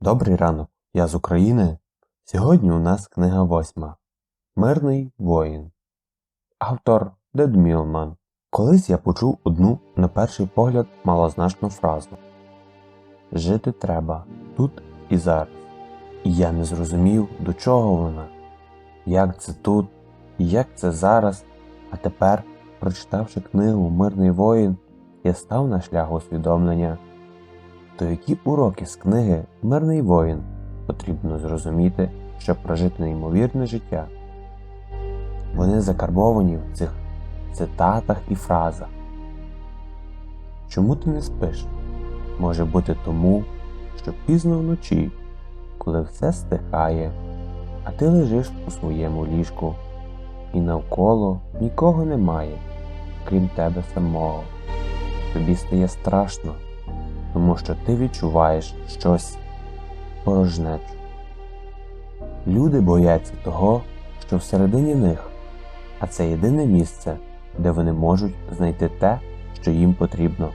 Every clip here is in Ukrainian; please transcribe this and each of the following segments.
Добрий ранок, я з України. Сьогодні у нас книга восьма Мирний воїн. Автор Дед Мілман. Колись я почув одну, на перший погляд, малозначну фразу Жити треба тут і зараз. І я не зрозумів, до чого вона, як це тут і як це зараз. А тепер, прочитавши книгу Мирний воїн, я став на шлях усвідомлення. То які уроки з книги Мирний воїн потрібно зрозуміти, щоб прожити неймовірне життя? Вони закарбовані в цих цитатах і фразах. Чому ти не спиш? Може бути тому, що пізно вночі, коли все стихає, а ти лежиш у своєму ліжку, і навколо нікого немає, крім тебе самого. Тобі стає страшно тому що ти відчуваєш щось порожнечу. Люди бояться того, що всередині них, а це єдине місце, де вони можуть знайти те, що їм потрібно.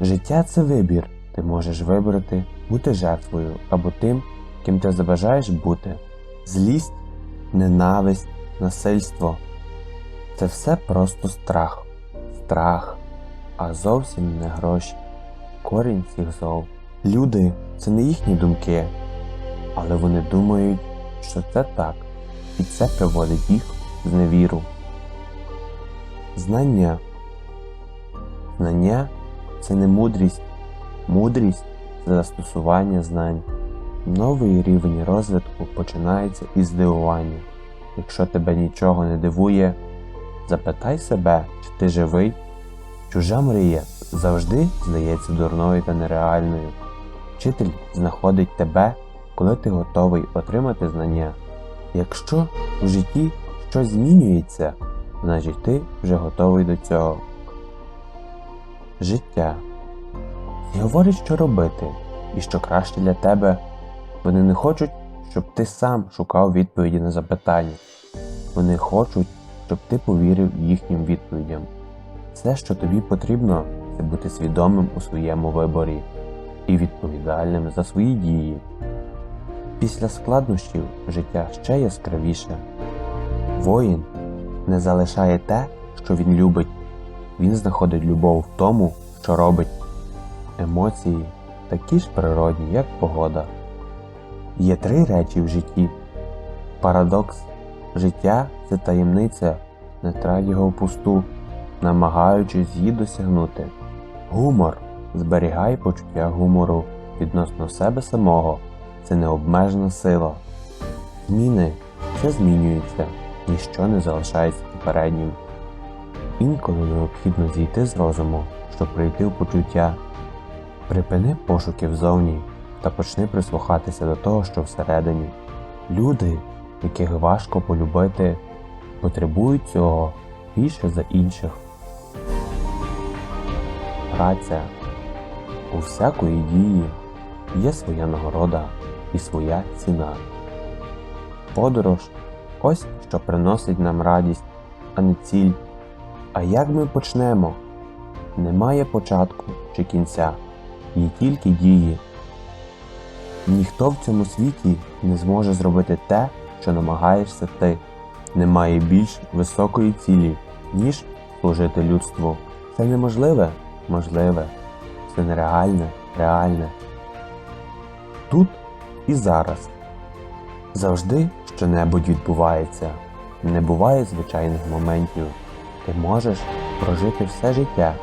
Життя це вибір, ти можеш вибрати бути жертвою або тим, ким ти забажаєш бути. Злість, ненависть, насильство це все просто страх, страх, а зовсім не гроші корінь всіх зол. Люди це не їхні думки, але вони думають, що це так, і це приводить їх в зневіру. Знання. Знання це не мудрість, мудрість це застосування знань. Новий рівень розвитку починається із здивування. Якщо тебе нічого не дивує, запитай себе, чи ти живий. Чужа мрія завжди здається дурною та нереальною. Вчитель знаходить тебе, коли ти готовий отримати знання. Якщо у житті щось змінюється, значить ти вже готовий до цього. Життя. І говорять, що робити, і що краще для тебе. Вони не хочуть, щоб ти сам шукав відповіді на запитання. Вони хочуть, щоб ти повірив їхнім відповідям. Все, що тобі потрібно, це бути свідомим у своєму виборі і відповідальним за свої дії. Після складнощів життя ще яскравіше. Воїн не залишає те, що він любить, він знаходить любов в тому, що робить. Емоції такі ж природні, як погода. Є три речі в житті. Парадокс життя це таємниця, не трать його впусту намагаючись її досягнути. Гумор зберігай почуття гумору відносно себе самого, це необмежена сила. Зміни все змінюється, ніщо не залишається попереднім. Інколи необхідно зійти з розуму, щоб прийти в почуття. Припини пошуки взовні та почни прислухатися до того, що всередині. Люди, яких важко полюбити, потребують цього більше за інших праця. У всякої дії є своя нагорода і своя ціна. Подорож ось що приносить нам радість, а не ціль. А як ми почнемо? Немає початку чи кінця, є тільки дії. Ніхто в цьому світі не зможе зробити те, що намагаєшся ти. Немає більш високої цілі, ніж служити людству. Це неможливе можливе, все нереальне, реальне. Тут і зараз. Завжди що-небудь відбувається, не буває звичайних моментів. Ти можеш прожити все життя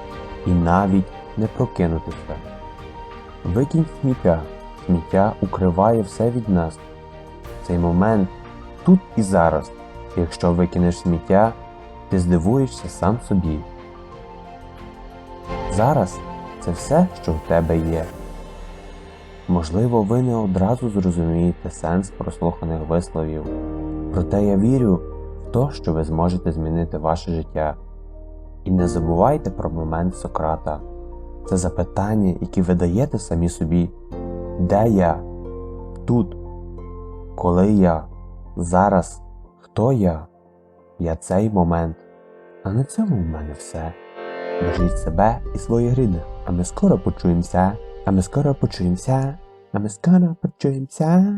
і навіть не прокинутися. Викинь сміття, сміття укриває все від нас. Цей момент тут і зараз. Якщо викинеш сміття, ти здивуєшся сам собі. Зараз це все, що в тебе є. Можливо, ви не одразу зрозумієте сенс прослуханих висловів, проте я вірю в те, що ви зможете змінити ваше життя. І не забувайте про момент Сократа. Це запитання, які ви даєте самі собі. Де я? Тут? Коли я? Зараз? Хто я? Я цей момент. А на цьому в мене все. Бережіть себе і своїх рідних. А ми скоро почуємося. А ми скоро почуємося. а ми скоро почуємося.